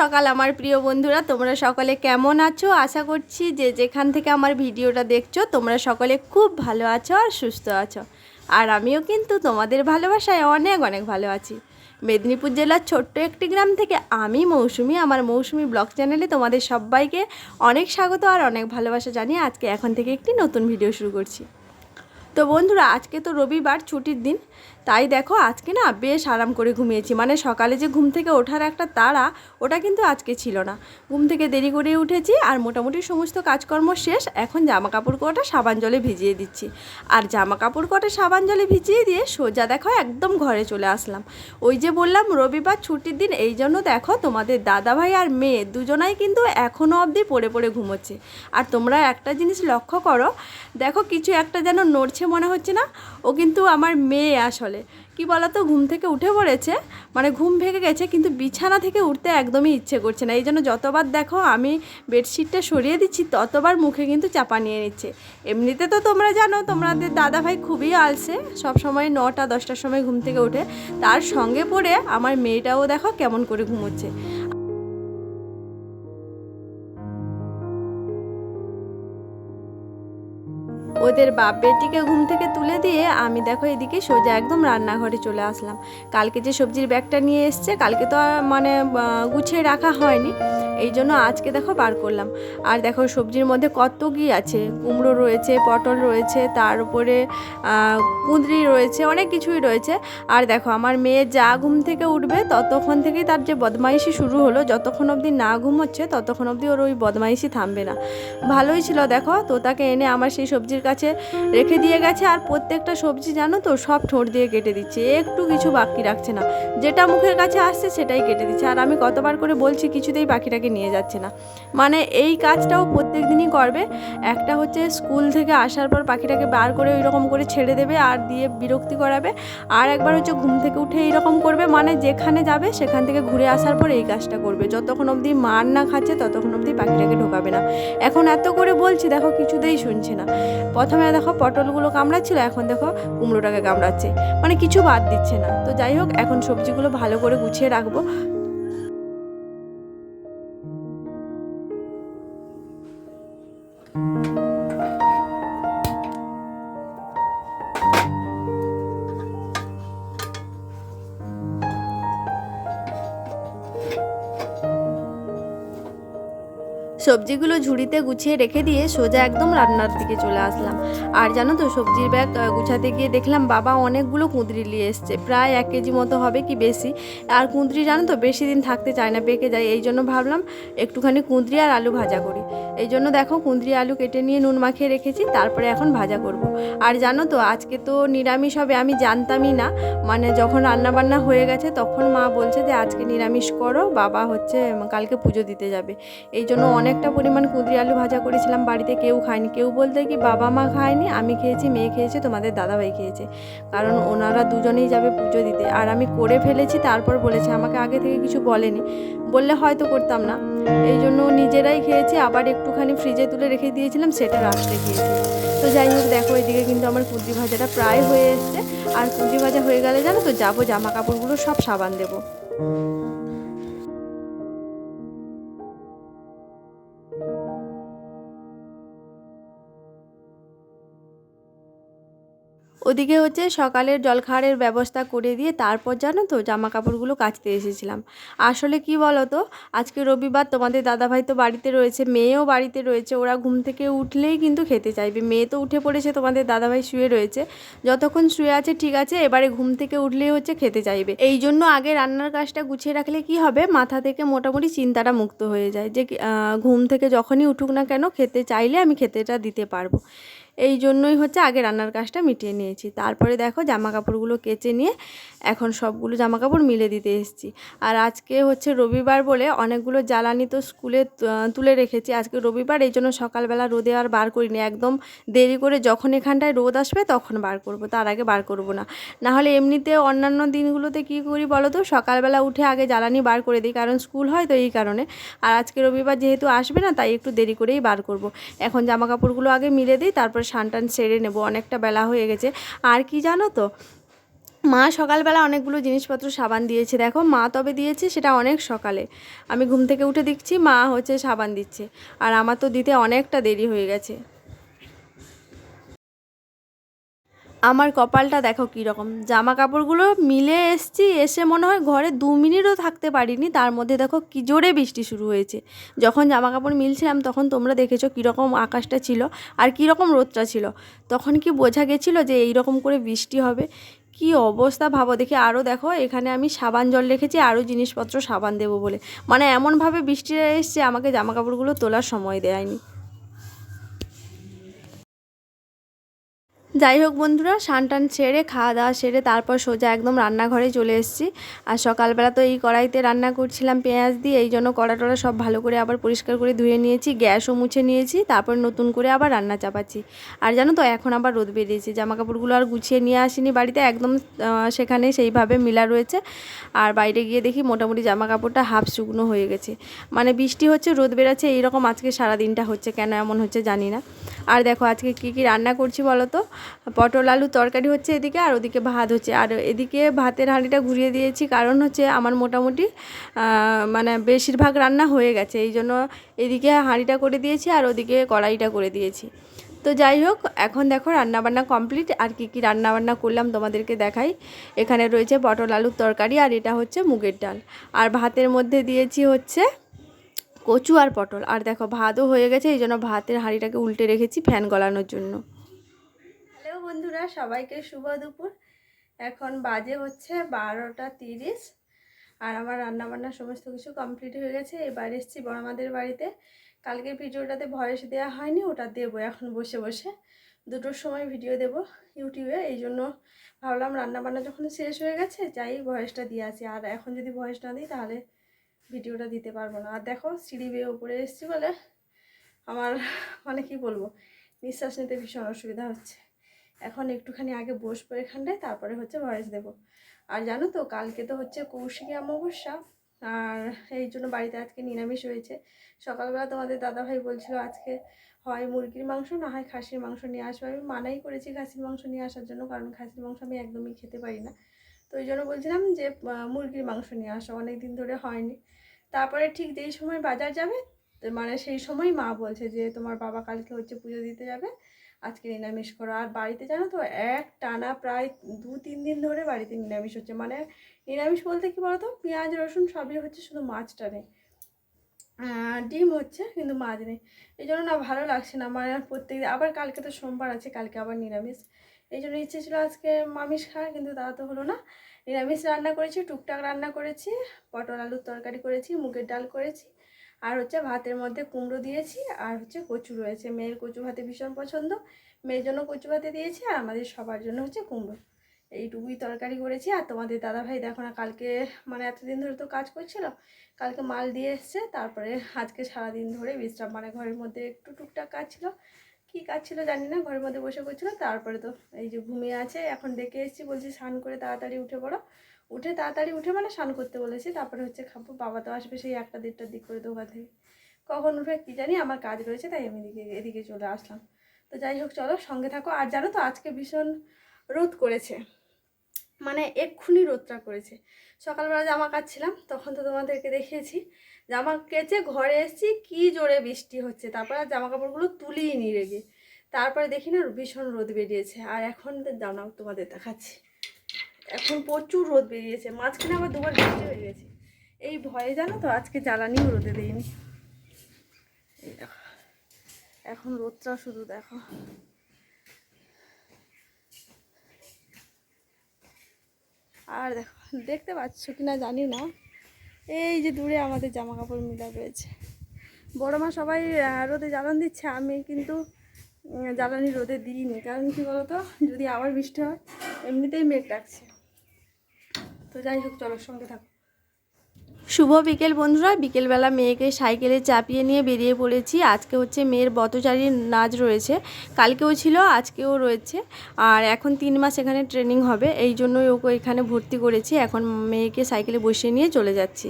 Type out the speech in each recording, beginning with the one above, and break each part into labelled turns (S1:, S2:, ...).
S1: সকাল, আমার প্রিয় বন্ধুরা, তোমরা সকলে কেমন আছো? আশা করছি যে যেখান থেকে আমার ভিডিওটা দেখছ, তোমরা সকলে খুব ভালো আছো আর সুস্থ আছো। আর আমিও কিন্তু তোমাদের ভালোবাসায় অনেক অনেক ভালো আছি। মেদিনীপুর জেলার ছোট্ট একটি গ্রাম থেকে আমি মৌসুমি, আমার মৌসুমি ব্লগ চ্যানেলে তোমাদের সবাইকে অনেক স্বাগত আর অনেক ভালোবাসা জানিয়ে আজকে এখন থেকে একটি নতুন ভিডিও শুরু করছি। তো বন্ধুরা, আজকে তো রবিবার, ছুটির দিন। তাই দেখো আজকে না বেশ আরাম করে ঘুমিয়েছি। মানে সকালে যে ঘুম থেকে ওঠার একটা তাড়া, ওটা কিন্তু আজকে ছিল না। ঘুম থেকে দেরি করে উঠেছি আর মোটামুটি সমস্ত কাজকর্ম শেষ। এখন জামা কাপড় কটা সাবান জলে ভিজিয়ে দিচ্ছি। আর জামা কাপড় কটা সাবান জলে ভিজিয়ে দিয়ে সোজা দেখো একদম ঘরে চলে আসলাম। ওই যে বললাম, রবিবার ছুটির দিন, এই জন্য দেখো তোমাদের দাদাভাই আর মেয়ে দুজনাই কিন্তু এখনও অবধি পড়ে পড়ে ঘুমোচ্ছে। আর তোমরা একটা জিনিস লক্ষ্য করো, দেখো কিছু একটা যেন নড়ছে মনে হচ্ছে না। ও কিন্তু আমার মেয়ে আসলে। কি বলতো, ঘুম থেকে উঠে পড়েছে মানে ঘুম ভেঙে গেছে, কিন্তু বিছানা থেকে উঠতে একদমই ইচ্ছে করছে না। এই জন্য যতবার দেখো আমি বেডশিটটা সরিয়ে দিচ্ছি, ততবার মুখে কিন্তু চাপা নিয়ে নিচ্ছে। এমনিতে তো তোমরা জানো, তোমাদের দাদা ভাই খুবই আলসে সব সময় নটা, দশটার সময় ঘুম থেকে উঠে তার সঙ্গে পড়ে আমার মেয়েটাও দেখো কেমন করে ঘুমোচ্ছে। ওদের বাপ বেটিকে ঘুম থেকে তুলে দিয়ে আমি দেখো এদিকে সোজা একদম রান্নাঘরে চলে আসলাম। কালকে যে সবজির ব্যাগটা নিয়ে এসছে, কালকে তো মানে গুছিয়ে রাখা হয়নি। এই জন্য আজকে দেখো বার করলাম। আর দেখো সবজির মধ্যে কত কি আছে? কুমড়ো রয়েছে, পটল রয়েছে, তার উপরে কুঁদরি রয়েছে, অনেক কিছুই রয়েছে। আর দেখো আমার মেয়ে যা ঘুম থেকে উঠবে ততক্ষণ থেকেই তার যে বদমাইশি শুরু হলো, যতক্ষণ অবধি না ঘুম হচ্ছে ততক্ষণ অবধি ওর ওই বদমাইশি থামবে না। ভালোই ছিল দেখো, তো তাকে এনে আমার সেই সবজির কাছে রেখে দিয়ে গেছে। আর প্রত্যেকটা সবজি জানো তো সব ঠোঁট দিয়ে কেটে দিচ্ছে, একটু কিছু বাকি রাখছে না। যেটা মুখের কাছে আসছে সেটাই কেটে দিচ্ছে। আর আমি কতবার করে বলছি কিছুতেই পাখিটাকে নিয়ে যাচ্ছে না। মানে এই কাজটাও প্রত্যেক দিনই করবে। একটা হচ্ছে স্কুল থেকে আসার পর পাখিটাকে বার করে ওই রকম করে ছেড়ে দেবে আর দিয়ে বিরক্তি করাবে। আর একবার হচ্ছে ঘুম থেকে উঠে এইরকম করবে মানে যেখানে যাবে সেখান থেকে ঘুরে আসার পর এই কাজটা করবে। যতক্ষণ অবধি মার না খাচ্ছে, ততক্ষণ অবধি পাখিটাকে ঢোকাবে না। এখন এত করে বলছি, দেখো কিছুতেই শুনছে না। প্রথমে দেখো পটলগুলো কামড়াচ্ছিল, এখন দেখো কুমড়োটাকে কামড়াচ্ছে। মানে কিছু বাদ দিচ্ছে না। তো যাই হোক, এখন সবজিগুলো ভালো করে গুছিয়ে রাখব। সবজিগুলো ঝুড়িতে গুছিয়ে রেখে দিয়ে সোজা একদম রান্নার দিকে চলে আসলাম। আর জানো তো, সবজির ব্যাগ গুছাতে গিয়ে দেখলাম বাবা অনেকগুলো কুঁদরি নিয়ে এসছে। প্রায় এক কেজি মতো হবে কি বেশি। আর কুঁদরি জানো তো, বেশি দিন থাকতে চায় না, পেকে যায়। এই জন্য ভাবলাম একটুখানি কুঁদরি আর আলু ভাজা করি। এই জন্য দেখো, কুঁদরি আলু কেটে নিয়ে নুন মাখিয়ে রেখেছি, তারপরে এখন ভাজা করব। আর জানো তো, আজকে তো নিরামিষ হবে, আমি জানতামই না। মানে যখন রান্না বান্না হয়ে গেছে, তখন মা বলছে যে, আজকে নিরামিষ করো, বাবা হচ্ছে, কালকে পুজো দিতে যাবে। এই জন্য অনেকটা পরিমাণ কুঁদরি আলু ভাজা করেছিলাম, বাড়িতে কেউ খায়নি। কেউ বলতে কি, বাবা মা খায়নি, আমি খেয়েছি, মেয়ে খেয়েছে, তোমাদের দাদাভাই খেয়েছে। কারণ ওনারা দুজনেই যাবে পুজো দিতে। আর আমি করে ফেলেছি, তারপর বলেছে, আমাকে আগে থেকে কিছু বলেনি। বললে হয়তো করতাম না। এই জন্য নিজেরাই খেয়েছি, আবার একটুখানি ফ্রিজে তুলে রেখে দিয়েছিলাম, সেটা রাত্রে খেয়েছি তো যাই হোক, দেখো, এদিকে কিন্তু আমার কুঁদরি ভাজাটা প্রায় হয়ে এসছে। আর কুঁদরি ভাজা হয়ে গেলে জানো তো, যাব জামা কাপড়গুলো সব সাবান দেবো। ওদিকে হচ্ছে সকালের জলখাবারের ব্যবস্থা করে দিয়ে তারপর জানো তো জামা কাপড়গুলো কাচতে এসেছিলাম। আসলে কি বলো তো আজকে রবিবার তোমাদের দাদাভাই তো বাড়িতে রয়েছে, মেয়েও বাড়িতে রয়েছে, ওরা ঘুম থেকে উঠলেই কিন্তু খেতে চাইবে। মেয়ে তো উঠে পড়েছে, তোমাদের দাদাভাই শুয়ে রয়েছে। যতক্ষণ শুয়ে আছে ঠিক আছে, এবারে ঘুম থেকে উঠলেই হচ্ছে খেতে চাইবে। এই জন্য আগে রান্নার কাজটা গুছিয়ে রাখলে কি হবে, মাথা থেকে মোটামুটি চিন্তাটা মুক্ত হয়ে যায় যে ঘুম থেকে যখনই উঠুক না কেন, খেতে চাইলে আমি খেতেটা দিতে পারব। এই জন্যই হচ্ছে আগে রান্নার কাজটা মিটিয়ে নিয়েছি। তারপরে দেখো জামা কাপড়গুলো কেচে নিয়ে এখন সবগুলো জামা কাপড় মিলে দিতে এসেছি। আর আজকে হচ্ছে রবিবার বলে অনেকগুলো জ্বালানি তো স্কুলে তুলে রেখেছি। আজকে রবিবার, এই জন্য সকালবেলা রোদে আর বার করিনি। একদম দেরি করে যখন এখানটায় রোদ আসবে তখন বার করব, তার আগে বার করব না। না হলে এমনিতে অন্যান্য দিনগুলোতে কী করি বলো তো? সকালবেলা উঠে আগে জ্বালানি বার করে দিই, কারণ স্কুল হয় তো এই কারণে। আর আজকে রবিবার যেহেতু আসবে না, তাই একটু দেরি করেই বার করব। এখন জামা কাপড়গুলো আগে মিলে দিই, তারপর সান টান সেরে নেব, অনেকটা বেলা হয়ে গেছে। আর কি জানো তো? মা সকালবেলা অনেকগুলো জিনিসপত্র সাবান দিয়েছে। দেখো, মা তবে দিয়েছে সেটা অনেক সকালে। আমি ঘুম থেকে উঠে দেখছি মা হচ্ছে সাবান দিচ্ছে। আর আমার তো দিতে অনেকটা দেরি হয়ে গেছে। আমার কপালটা দেখো কীরকম। জামা কাপড়গুলো মিলে এসছি, এসে মনে হয় ঘরে দু মিনিটও থাকতে পারিনি। তার মধ্যে দেখো কী জোরে বৃষ্টি শুরু হয়েছে। যখন জামা কাপড় মিলছিলাম তখন তোমরা দেখেছ কীরকম আকাশটা ছিল আর কীরকম রোদটা ছিল। তখন কি বোঝা গেছিল যে এই রকম করে বৃষ্টি হবে? কি অবস্থা ভাবো দেখি। আরও দেখো, এখানে আমি সাবান জল রেখেছি, আরও জিনিসপত্র সাবান দেবো বলে। মানে এমনভাবে বৃষ্টিটা এসছে, আমাকে জামা কাপড়গুলো তোলার সময় দেয়নি। যাই হোক বন্ধুরা, স্নান টান সেরে, খাওয়া দাওয়া সেরে তারপর সোজা একদম রান্নাঘরে চলে এসেছি। আর সকালবেলা তো এই কড়াইতে রান্না করছিলাম পেঁয়াজ দিয়ে, এই জন্য কড়া টড়া সব ভালো করে আবার পরিষ্কার করে ধুয়ে নিয়েছি, গ্যাসও মুছে নিয়েছি, তারপর নতুন করে আবার রান্না চাপাচ্ছি। আর জানো তো, এখন আবার রোদ বেরিয়েছে জামা কাপড়গুলো আর গুছিয়ে নিয়ে আসিনি বাড়িতে, একদম সেখানে সেইভাবে মিলা রয়েছে। আর বাইরে গিয়ে দেখি মোটামুটি জামা কাপড়টা হাফ শুকনো হয়ে গেছে। মানে বৃষ্টি হচ্ছে, রোদ বেরাচ্ছে এইরকম আজকে সারা দিনটা হচ্ছে, কেন এমন হচ্ছে জানি না। আর দেখো, আজকে কি কি রান্না করছি বলো তো? পটল, আলু তরকারি হচ্ছে এদিকে আর ওদিকে ভাত হচ্ছে। আর এদিকে ভাতের হাঁড়িটা ঘুরিয়ে দিয়েছি, কারণ হচ্ছে আমার মোটামুটি মানে বেশিরভাগ রান্না হয়ে গেছে। এই জন্য এদিকে হাঁড়িটা করে দিয়েছি আর ওদিকে কড়াইটা করে দিয়েছি। তো যাই হোক, এখন দেখো রান্নাবান্না কমপ্লিট। আর কি কি রান্নাবান্না করলাম তোমাদেরকে দেখাই। এখানে রয়েছে পটল, আলুর তরকারি আর এটা হচ্ছে মুগের ডাল। আর ভাতের মধ্যে দিয়েছি হচ্ছে কচু আর পটল। আর দেখো ভাতও হয়ে গেছে, এই জন্য ভাতের হাঁড়িটাকে উল্টে রেখেছি ফ্যান গলানোর জন্য। বন্ধুরা, সবাইকে শুভ দুপুর। এখন বাজে হচ্ছে বারোটা তিরিশ আর আমার রান্নাবান্না সমস্ত কিছু কমপ্লিট হয়ে গেছে। এবার এসেছি বড়মাদের বাড়িতে। কালকের ভিডিওটাতে ভয়েস দেওয়া হয়নি, ওটা দেবো এখন বসে বসে। দুটোর সময় ভিডিও দেব ইউটিউবে, এই জন্য ভাবলাম রান্নাবান্না যখন শেষ হয়ে গেছে, যাই ভয়েসটা দিয়ে আসি। আর এখন যদি ভয়েস না দিই, তাহলে ভিডিওটা দিতে পারব না। আর দেখো, সিঁড়ি বেয়ে উপরে এসেছি বলে আমার মানে কি বলব, নিঃশ্বাস নিতে ভীষণ অসুবিধা হচ্ছে। এখন একটুখানি আগে বসবো এখানটায়, তারপরে হচ্ছে ভয়েস দেব। আর জানো তো, কালকে তো হচ্ছে কৌশিকী অমাবস্যা, আর এই জন্য বাড়িতে আজকে নিরামিষ হয়েছে। সকালবেলা তোমাদের দাদাভাই বলছিল, আজকে হয় মুরগির মাংস, না হয় খাসির মাংস নিয়ে আসবে। আমি মানাই করেছি খাসির মাংস নিয়ে আসার জন্য, কারণ খাসির মাংস আমি একদমই খেতে পারি না। তো ওই জন্য বলছিলাম যে মুরগির মাংস নিয়ে আসো অনেক দিন ধরে হয়নি। তারপরে ঠিক যেই সময় বাজার যাবে মানে সেই সময় মা বলছে যে, তোমার বাবা কালকে হচ্ছে পুজো দিতে যাবে। আজকে নিরামিষ করো। আর বাড়িতে জানো তো, এক টানা প্রায় দু তিন দিন ধরে বাড়িতে নিরামিষ হচ্ছে। মানে নিরামিষ বলতে কি বলতো? পেঁয়াজ, রসুন সবই হচ্ছে, শুধু মাছটা নেই। ডিম হচ্ছে, কিন্তু মাছ নেই। এই জন্য না ভালো লাগছে না। মানে প্রত্যেক আবার কালকে তো সোমবার আছে, কালকে আবার নিরামিষ। এই জন্য ইচ্ছে ছিল আজকে মামিষ খাওয়ার, কিন্তু তারা তো হলো না। নিরামিষ রান্না করেছি, টুকটাক রান্না করেছি। পটল, আলুর তরকারি করেছি, মুগের ডাল করেছি। আর হচ্ছে ভাতের মধ্যে কুমড়ো দিয়েছি আর হচ্ছে কচু রয়েছে। মেয়ের কচু ভাতে ভীষণ পছন্দ। মেয়ের জন্য কচু ভাতে দিয়েছি আর আমাদের সবার জন্য হচ্ছে কুমড়ো। এইটুকুই তরকারি করেছি। আর তোমাদের দাদাভাই দেখো না, কালকে মানে এতদিন ধরে তো কাজ করছিল, কালকে মাল দিয়ে এসছে, তারপরে আজকে সারাদিন ধরে বিশ্রাম। মানে ঘরের মধ্যে একটু টুকটাক কাজ ছিল। কী কাজ ছিল জানি না, ঘরের মধ্যে বসে করছিল। তারপরে তো এই যে ঘুমিয়ে আছে, এখন ডেকে এসেছি, বলছি স্নান করে তাড়াতাড়ি উঠে পড়ো। উঠে তাড়াতাড়ি উঠে মানে স্নান করতে বলেছি, তারপরে হচ্ছে খাব, বাবা তো আসবে সেই একটা দেড়টার দিক করে দোকান থেকে কখন উঠে কী জানি, আমার কাজ রয়েছে তাই আমি এদিকে এদিকে চলে আসলাম। তো যাই হোক, চলো সঙ্গে থাকো। আর জানো তো, আজকে ভীষণ রোদ করেছে। মানে এক্ষুনি রোদটা করেছে। সকালবেলা জামা কাচ্ছিলাম, তখন তো তোমাদেরকে দেখিয়েছি। জামা কেচে ঘরে এসেছি, কি জোরে বৃষ্টি হচ্ছে। তারপরে আর জামা কাপড়গুলো তুলিয়ে নি রেগে। তারপরে দেখি না, ভীষণ রোদ বেরিয়েছে। আর এখন জানাও তোমাদের দেখাচ্ছি। এখন প্রচুর রোদ বেরিয়েছে, মাঝখানে আবার দুবার বৃষ্টি হয়ে গেছে। এই ভয়ে জানো তো আজকে জ্বালানিও রোদে দিইনি। এখন রোদটা শুধু দেখো। আর দেখো, দেখতে পাচ্ছ কি না জানি না। এই যে দূরে আমাদের জামা কাপড় মিলা রয়েছে। বড় মা সবাই রোদে জ্বালান দিচ্ছে, আমি কিন্তু জ্বালানি রোদে দিইনি। কারণ কি বলতো, যদি আবার বৃষ্টি হয়, এমনিতেই মেঘ ডাকছে। তো যাই হোক, চলো সঙ্গে থাকো। শুভ বিকেল বন্ধুরা, বিকেলবেলা মেয়েকে সাইকেলে চাপিয়ে নিয়ে বেরিয়ে পড়েছি। আজকে হচ্ছে মেয়ের বতচারীর নাচ রয়েছে। কালকেও ছিল, আজকেও রয়েছে। আর এখন তিন মাস এখানে ট্রেনিং হবে, এই জন্যই ওকে এখানে ভর্তি করেছি। এখন মেয়েকে সাইকেলে বসিয়ে নিয়ে চলে যাচ্ছি।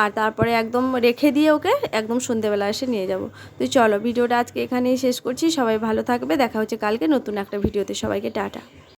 S1: আর তারপরে একদম রেখে দিয়ে ওকে একদম সন্ধেবেলা এসে নিয়ে যাব। তো চলো, ভিডিওটা আজকে এখানেই শেষ করছি। সবাই ভালো থাকবে। দেখা হচ্ছে কালকে নতুন একটা ভিডিওতে। সবাইকে টাটা।